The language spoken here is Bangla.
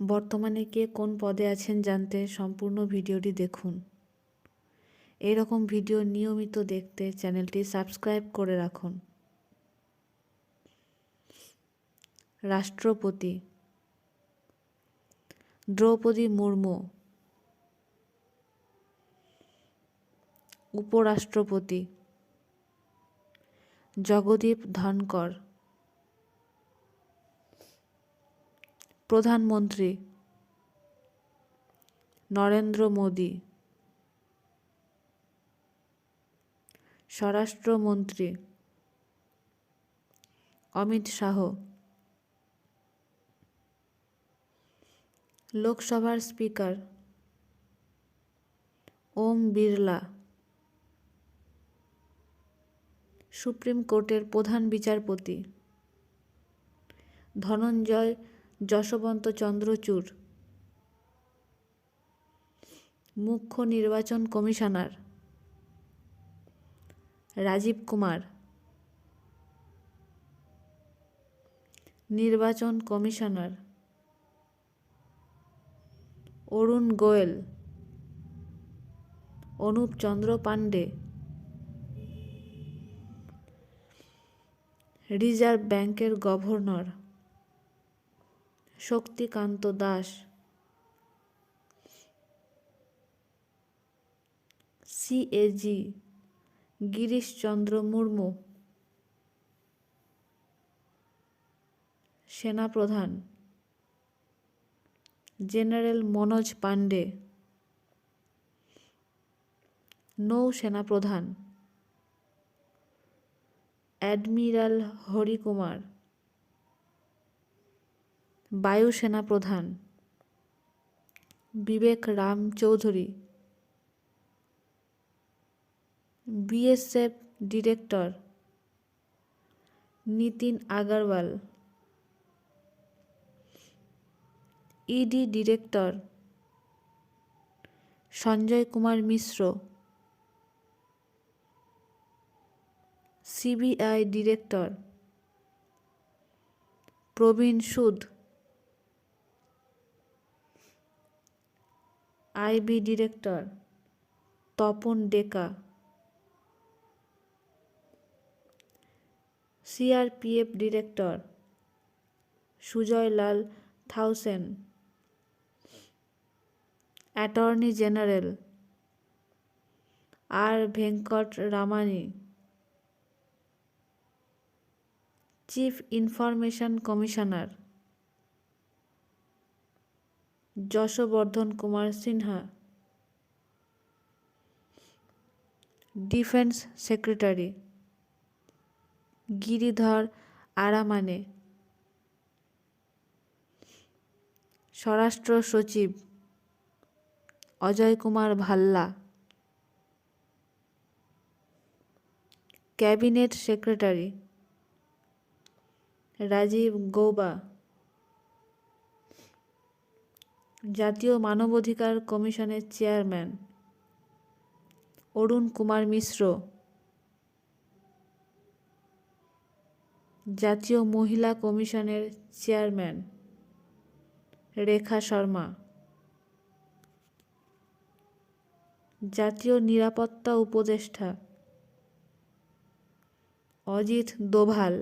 বর্তমানে কে কোন পদে আছেন জানতে সম্পূর্ণ ভিডিওটি দেখুন। এরকম ভিডিও নিয়মিত দেখতে চ্যানেলটি সাবস্ক্রাইব করে রাখুন। রাষ্ট্রপতি দ্রৌপদী মুর্মু, উপরাষ্ট্রপতি জগদীপ ধনকর প্রধানমন্ত্রী নরেন্দ্র মোদী, স্বরাষ্ট্রমন্ত্রী অমিত শাহ, লোকসভার স্পিকার ওম বিড়লা, সুপ্রিম কোর্টের প্রধান বিচারপতি ধনঞ্জয় যশবন্ত চন্দ্রচূড়। মুখ্য নির্বাচন কমিশনার। রাজীব কুমার। নির্বাচন কমিশনার। অরুণ গোয়েল। অনুপ চন্দ্র পাণ্ডে। রিজার্ভ ব্যাংকের গভর্নর। শক্তিকান্ত দাস। সিএজি গিরিশচন্দ্র মুর্মু। সেনাপ্রধান। জেনারেল মনোজ পাণ্ডে। নৌসেনাপ্রধান। অ্যাডমিরাল হরিকুমার। বায়ুসেনা প্রধান Vivek Ram Chaudhari BSF director Nitin Agarwal ED director Sanjay Kumar Mishra CBI director Praveen Sood IB director Tapan Deka. CRPF director Sujoy Lal Thaosen. Attorney general R Venkataramani. Chief information commissioner Yashvardhan Kumar Sinha, defence secretary, Giridhar Aramane, স্বরাষ্ট্র সচিব অজয় কুমার ভাল্লা, ক্যাবিনেট সেক্রেটারি রাজীব গৌবা জাতীয় মানবাধিকার কমিশনের চেয়ারম্যান অরুণ কুমার মিশ্র, জাতীয় মহিলা কমিশনের চেয়ারম্যান রেখা শর্মা, জাতীয় নিরাপত্তা উপদেষ্টা অজিত দোভাল।